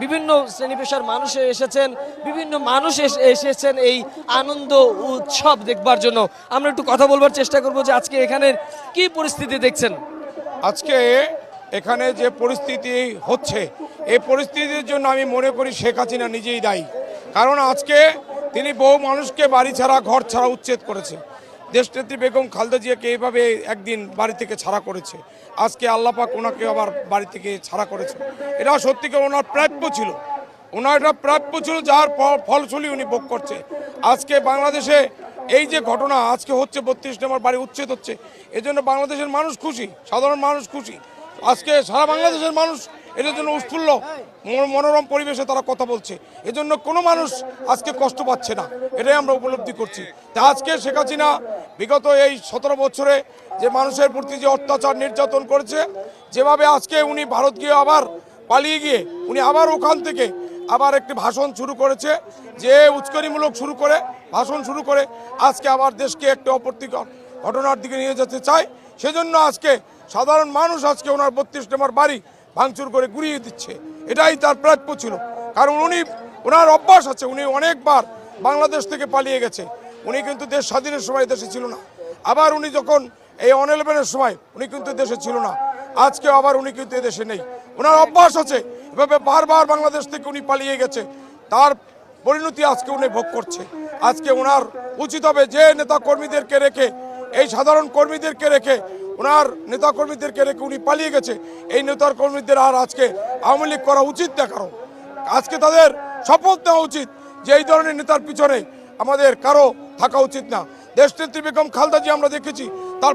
বিভিন্ন শ্রেণি পেশার মানুষ এসেছেন, বিভিন্ন মানুষ এস- এসেছেন এই আনন্দ উৎসব দেখবার জন্য। আমরা একটু কথা বলবার চেষ্টা করব যে আজকে এখানের কি পরিস্থিতি দেখছেন? আজকে এখানে যে পরিস্থিতি হচ্ছে, এই পরিস্থিতির জন্য আমি মনে করি শেখ হাসিনা নিজেই দায়ী। কারণ আজকে তিনি বহু মানুষকে বাড়ি ছাড়া, ঘর ছাড়া উচ্ছেদ করেছে। দেশনেত্রী বেগম খালদা জিয়াকে এইভাবে একদিন বাড়ি থেকে ছাড়া করেছে। আজকে আল্লাপাক ওনাকে আবার বাড়ি থেকে ছাড়া করেছে। এটা সত্যিকার ওনার প্রাপ্য ছিল? ওনার এটা প্রাপ্য ছিল, যার ফ- ফলশ্রুতি উনি ভোগ করছে। আজকে বাংলাদেশে এই যে ঘটনা, আজকে হচ্ছে বত্রিশ নম্বর বাড়ি উচ্ছেদ হচ্ছে। এজন্য বাংলাদেশের মানুষ খুশি, সাধারণ মানুষ খুশি। আজকে সারা বাংলাদেশের মানুষ এটার জন্য উৎফুল্ল। মনোরম পরিবেশে তারা কথা বলছে। এজন্য কোনো মানুষ আজকে কষ্ট পাচ্ছে না। এটাই আমরা উপলব্ধি করছি। তা আজকে শেখ হাসিনা বিগত এই সতেরো বছরে যে মানুষের প্রতি যে অত্যাচার নির্যাতন করেছে, যেভাবে আজকে উনি ভারত গিয়ে আবার পালিয়ে গিয়ে উনি আবার ওখান থেকে আবার একটি ভাষণ শুরু করেছে, যে উস্কানিমূলক শুরু করে, ভাষণ শুরু করে আজকে আবার দেশকে একটি অপ্রতিকর ঘটনার দিকে নিয়ে যেতে চায়। সেজন্য আজকে সাধারণ মানুষ আজকে ওনার বত্রিশ নম্বর বাড়ি ভাঙচুর করে গুড়িয়ে দিচ্ছে। এটাই তার প্রাপ্য ছিল। কারণ উনি, ওনার অভ্যাস আছে, উনি অনেকবার বাংলাদেশ থেকে পালিয়ে গেছে। উনি কিন্তু দেশ স্বাধীনের সময় দেশে ছিল না। আবার উনি যখন এই অন ইলেভেনের সময়, উনি কিন্তু দেশে ছিল না। আজকে আবার উনি কিন্তু দেশে নেই। ওনার অভ্যাস আছে, এভাবে বারবার বাংলাদেশ থেকে উনি পালিয়ে গেছে। তার পরিণতি আজকে উনি ভোগ করছে। আজকে ওনার উচিত হবে যে নেতা কর্মীদেরকে রেখে, এই সাধারণ কর্মীদেরকে রেখে ওনার নেতা কর্মীদেরকে রেখে উনি পালিয়ে গেছে। এই নেতার কর্মীদের আর আজকে আওয়ামী লীগ করা উচিত না কারও। আজকে তাদের শপথ নেওয়া উচিত যে এই ধরনের নেতার পিছনে আমাদের কারও থাকা উচিত না। দেশনেত্রী বেগম খালদা জি আমরা দেখেছি